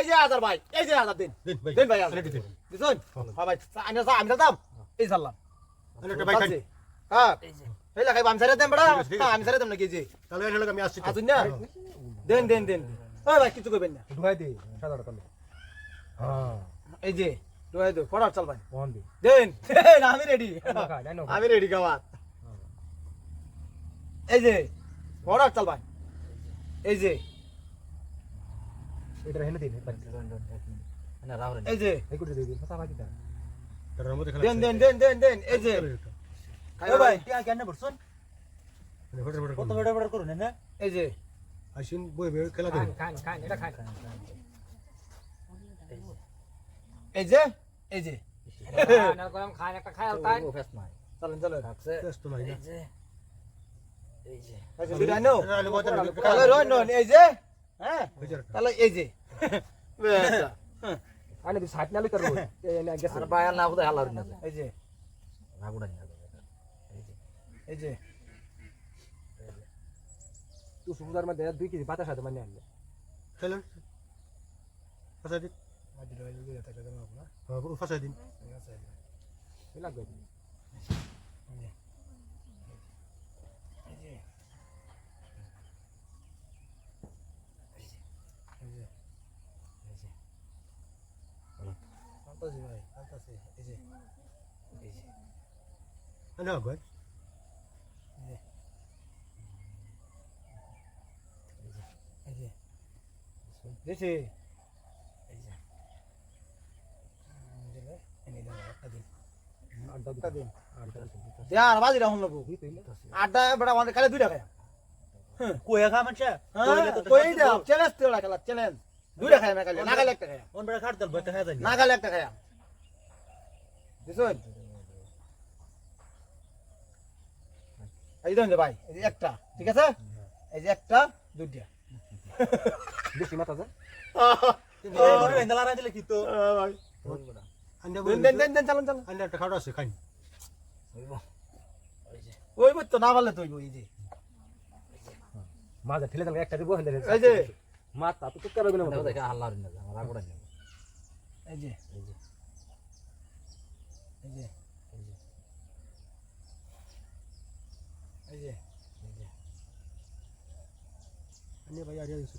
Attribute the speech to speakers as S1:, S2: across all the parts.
S1: এই যে হাজার ভাই এই যে হাজার দিন
S2: দিন ভাই
S1: দিন হাজার
S2: দিন
S1: দিছুন হ্যাঁ ভাই আমি যা আমি দাম এই
S2: ভাই খাই।
S1: হ্যাঁ। এই লাগাই আমি সারে দেন বড়া।
S2: ঠিক আছে, ঠিক আছে।
S1: হ্যাঁ আমি সারে দেন নাকি জি
S2: তাহলে এর লগে আমি আসছি।
S1: আসুন না। দেন দেন দেন। ওই ভাই কিছু কইবেন না।
S3: ঢুকাই দে সাদা হ্যাঁ।
S1: এই যে দোয়াই দো ফড়ার চাল ভাই।
S3: দে।
S1: দেন দেন, আমি রেডি। আমি রেডি এই যে ফড়ার চাল ভাই। এই যে
S3: এটা হেনে দিন
S1: এই যে
S3: এই করে দে কথা বাকি তা
S2: তার মধ্যে খেলা
S1: দেন দেন দেন দেন দেন এই যে
S4: ও ভাই টিয়া কেন বলছুন
S2: ফটো ফটো
S4: কত বড় বড় করুন না
S1: এই যে
S2: আইসিন বই বই খেলা দেন
S3: খান খান এটা খান
S1: এই যে এই যে
S3: না কম খান একটা খাই তাই
S1: চলেন চলেন
S2: ব্যস্ত নাই
S1: এই যে দুইটা নো
S2: এটা আলু বাজার লাগে।
S1: তাহলে রন রন এই যে হ্যাঁ?
S2: যে।
S1: তাহলে এই যে। বেটা,
S3: আনে দি সাইড নালি করব এই না গেছে
S1: এই যে। এই যে।
S3: তুই সুবিধার মধ্যে দুই কেজি বাতাস আছে মানে আনলে।
S2: খেলেন ফাসাই দিন। হ্যাঁ ও ফাসাই দিন।
S3: লাগবে।
S1: আনতাছি ভাই আনতাছি। এই যে এই যে।
S3: আড্ডা
S1: দেয়ার বাজি রাখুন লোক
S3: দিই তুই
S1: আড্ডা বেটা আমাদের কালে দুইটা খায়।
S4: কোয়া খা
S1: হ্যাঁ দাও। চ্যালেঞ্জ তো খেলা চ্যালেঞ্জ দুইটা খায় না কালে না খালে একটা খায়।
S4: কোন বড় খাট দল খায়
S1: না খালে একটা খায়। দিছুন এই দেন ভাই এই যে একটা ঠিক আছে? এই যে একটা দুইটা।
S3: বেশি মাথা যা
S4: তুমি এন্দালা রাই দিলে কি তো?
S2: আন্ডা
S1: দেন দেন দেন দেন চালুন চালুন।
S2: আন্ডা একটা খাওয়া আছে খাই
S1: ওই তো না পারলে তুই ওই যে।
S3: মাঝে ঠেলে দিলে একটা দিব
S1: এই যে
S3: মাথা তো টুক করবে না
S1: এই যে এই যে। এই যে এই যে।
S2: আন্ডা ভাই আরে আছে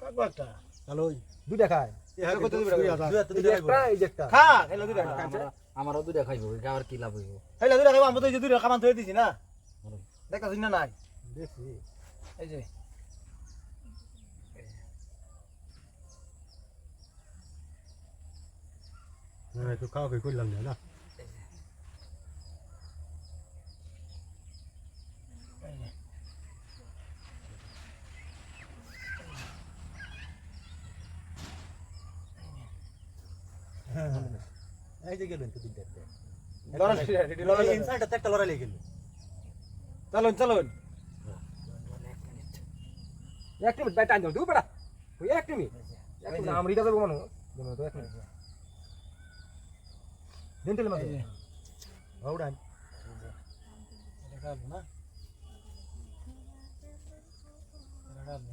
S1: কাকু একটা
S2: হ্যালো
S3: দুইটা খায়।
S2: এ
S1: কত দিবি টাকা?
S2: হাজার
S4: দুয়া তো
S3: এই যে একটা এই যে একটা।
S1: খা খেলে দুইটা খা
S5: আমারও দুইটা খাইব আবার কি লাভ হইব?
S1: দুইটা খাব আমি তো দুইটা থয়ে দিছি না। দেখা না নাই।
S2: দেখছি
S1: এই যে।
S2: না একটু খাওয়া খাই করলাম না না?
S4: এই যে গেলেন তো
S1: লড়াই রেডি লড়াই
S4: এই ইনসাইডটা একটা লড়াই লেগে গেল।
S1: চলুন চলুন।
S3: এক মিনিট বাই টাইম দাও দুই বেটা। তুই এক মিনিট। এক মিনিট আমরি দাও মনে হয় তো এক মিনিট। দিন তেলে মাঝে।
S4: হৌড়ান
S1: না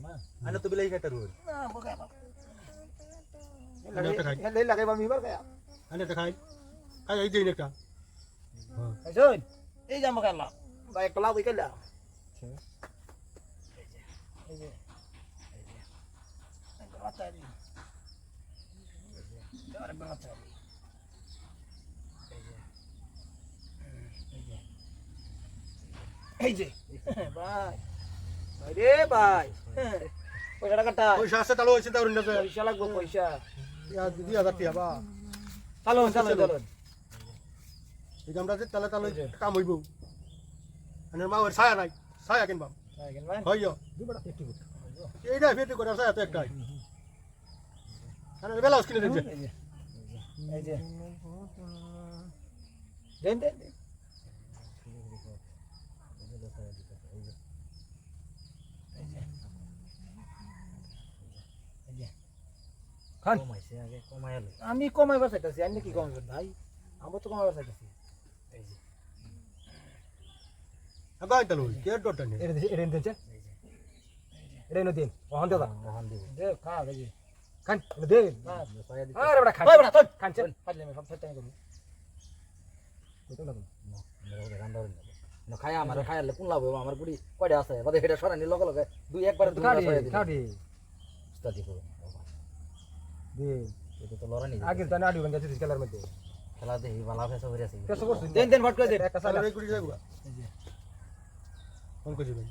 S1: না
S4: আনা তো বিলাই কাটার রোল।
S1: লাগাই
S2: একটা খাই। খাই এই দিন একটা।
S1: এই যে আমাকে ভাই একটা লাভ গেল এই যে। বাতা দি আরে এই যে। ভাই। ভাই রে ভাই। পয়সা কাটা
S2: পয়সা আছে তাহলে হয়েছে তাহলে
S1: পয়সা লাগবো পয়সা।
S2: দুই হাজার টিয়া বা।
S1: চালুন চালুন চালুন।
S2: এই আমরা যে তাহলে তাহলে কাম হইব। আনের মা ওর ছায়া নাই। ছায়া কিনবাম। হয় এইটা ফেটে করে ছায়া তো একটাই। আনের বেলা কিনে দিচ্ছে
S1: এই যে এই যে দেন দেন দেন।
S3: খান
S5: কমাইছে আগে কমাই আলো
S1: আমি কমাইবার চাইতেছি আপনি কি কমাইবেন ভাই আমার তো কমাইবার চাইতেছি
S2: আগাই তাহলে কে ডটটা নেই
S3: এটা এটা দিছে এটা এনে দিন ওহন দাদা
S5: ওখান দিব
S1: দে খা গেছি
S3: খান
S5: ছয়া দিতে
S3: আরে বড়া খান।
S1: বড়া তোর
S3: খানছেন
S1: ফাজলে আমি সব
S5: আমরা গান ধরে নেব না খায় আমার খায়ালে কোন লাভ হইব আমার বুড়ি কয়টা আছে? বাদে হেটা সরানি লগে লগে। দুই একবার দুই
S3: খাড়ি
S5: ছয়া দিল। উস্তাদি করো
S3: দিন
S5: এটা তো লড়ানি
S3: আগে তো নাড়ি ভাঙা দিছিস খেলার মধ্যে।
S5: খেলা দেখি বালা ফেসা হইরা আছে।
S3: কেসো করছিস?
S1: দেন দেন ভট করে দেন।
S3: একটা সালা
S2: তাহলে এই ফোন করে দিবেন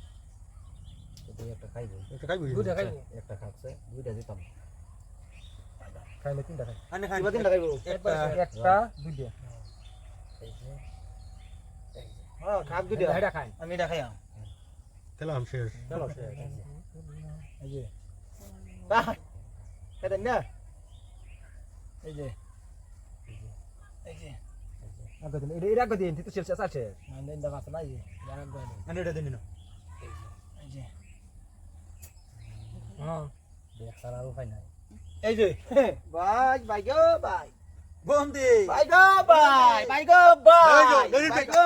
S5: একটা খাইবো।
S2: একটা খাইবি?
S3: দুইটা খাইবো।
S5: একটা খাচ্ছে দুইটা দিতাম।
S3: খাইলে তিনটা খাই
S4: আনে
S1: কিবা দিন লাগাইবো
S3: একটা একটা দুইটা
S1: হ্যাঁ
S3: এটা খাই
S1: মানে
S3: হ্যাঁ
S5: খাই
S1: এই যে ভাই ভাই গো ভাই।
S4: বন্দি।
S1: ভাই গো ভাই ভাই গো ভাই। ভাই গো